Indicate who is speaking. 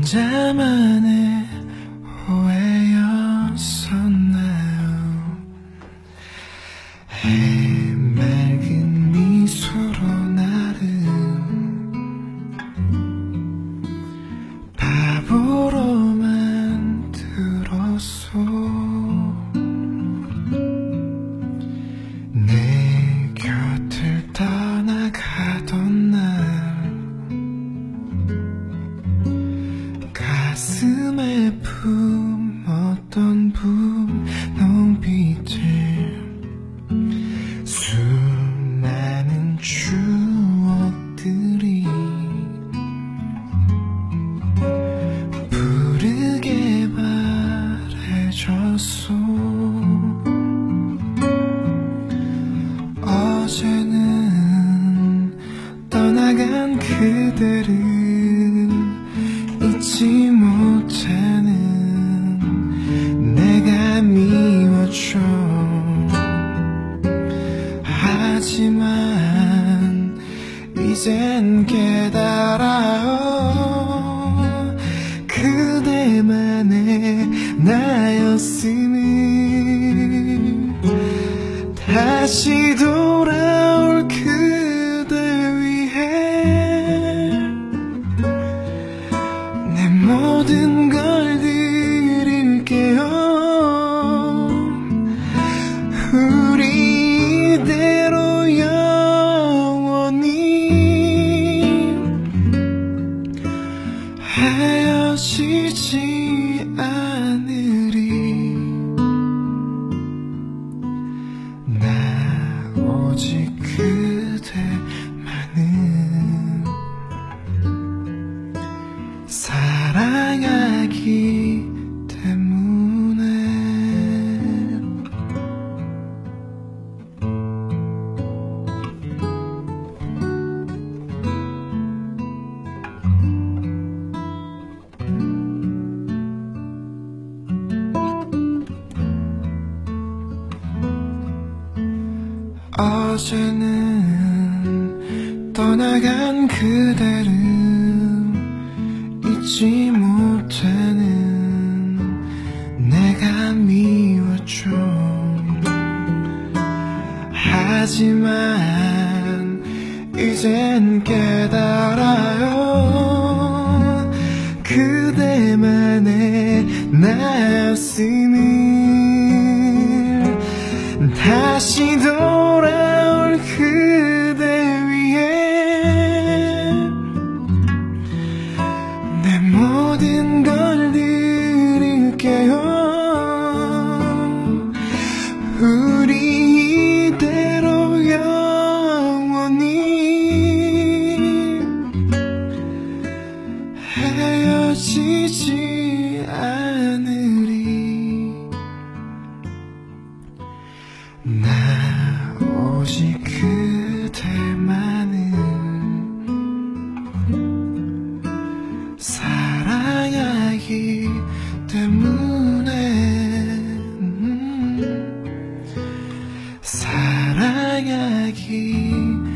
Speaker 1: 혼자만의 오해였었나요? 잊지 못하는 내가 미워져. 하지만 이젠 깨달아요. 그대만의 나였음을 다시 돌 모든 걸 드릴게요. 우리 이대로 영원히 헤어지지 않으 사랑하기 때문에. 어제는 떠나간 그대를 잊지 못하는 내가 미웠죠 하지만 이젠 깨달아요. 그대만의 나였음을 다시 모든 걸 드릴게요. 우리 이대로 영원히 헤어지지 않으리. 나 오직 그대만을 사 I keep